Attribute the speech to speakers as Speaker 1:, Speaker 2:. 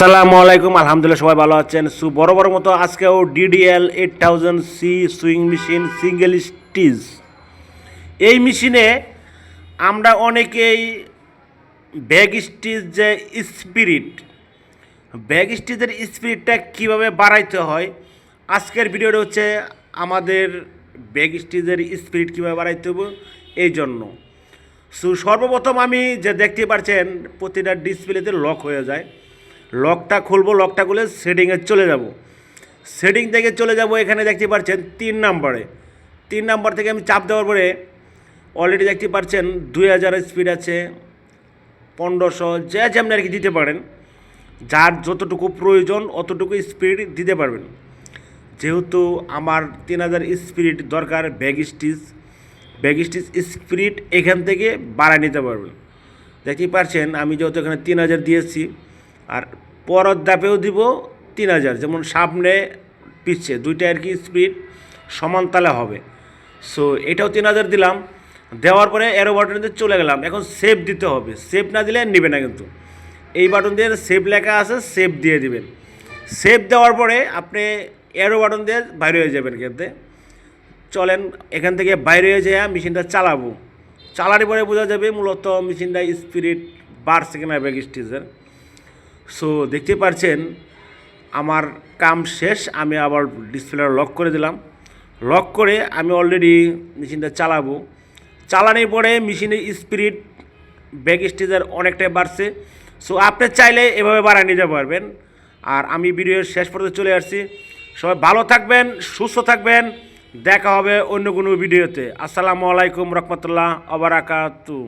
Speaker 1: আসসালামু আলাইকুম, আলহামদুলিল্লাহ সবাই ভালো আছেন। সু, বড় বড় মতো আজকেও DDL eight thousand C sewing machine single stitch এই মেশিনে আমরা অনেকেই ব্যাগ স্টিচ যে স্পিরিট ব্যাগ স্টিচের স্পিরিটটা কীভাবে বাড়াইতে হয়, আজকের ভিডিওটা হচ্ছে আমাদের ব্যাগ স্টিচের স্পিরিট কীভাবে বাড়াইতে হবে, এই জন্য। সো, সর্বপ্রথম আমি যে দেখতে পাচ্ছেন, প্রতিটা ডিসপ্লেতে লক হয়ে যায়। লকটা খুলবো, লকটা খুলে সেটিংয়ে চলে যাব। সেটিং থেকে চলে যাব এখানে দেখতে পাচ্ছেন তিন নাম্বারে। তিন নাম্বার থেকে আমি চাপ দেওয়ার পরে অলরেডি দেখতে পাচ্ছেন দুই হাজার স্পিড আছে, পনেরোশো, যা যে যেমন আর কি দিতে পারেন। যার যতটুকু প্রয়োজন, অতটুকু স্পিড দিতে পারবেন। যেহেতু আমার তিন হাজার স্পিরিট দরকার bag stitch bag stitch spirit এখান থেকে বাড়ায় নিতে পারবেন। দেখতেই পারছেন আমি যেহেতু এখানে তিন হাজার দিয়েছি আর পরের দাপেও দিব তিন হাজার, যেমন সামনে পিচ্ছে দুইটা আর কি স্পিড সমান তালে হবে। সো এটাও তিন হাজার দিলাম। দেওয়ার পরে এরো বাটনতে চলে গেলাম। এখন সেভ দিতে হবে। সেভ না দিলে নেবে না কিন্তু। এই বাটন দিয়ে সেভ লেখা আছে সেভ দিয়ে দিবেন। সেভ দেওয়ার পরে আপনি এরো বাটন দিয়ে বাইরে হয়ে যাবেন কিন্তু। চলেন, এখান থেকে বাইরে হয়ে যায় মেশিনটা চালাবো। চালার পরে বোঝা যাবে মূলত মেশিনটা স্পিরিট বাড়ছে কিনা ব্যাগ স্টিচের সো দেখতে পাচ্ছেন আমার কাম শেষ, আমি আবার ডিসপ্লেটা লক করে দিলাম। লক করে আমি অলরেডি মেশিনটা চালাবো। চালানোর পরে মেশিনের স্পিরিট ব্যাগ স্টিচের অনেকটাই বাড়ছে। সো আপনি চাইলে এভাবে বাড়ায় নিতে পারবেন। আর আমি ভিডিওর শেষ পর্যন্ত চলে আসছি। সবাই ভালো থাকবেন, সুস্থ থাকবেন। দেখা হবে অন্য কোনো ভিডিওতে। আসসালামু আলাইকুম রহমতুল্লাহ, আবরাকাতু।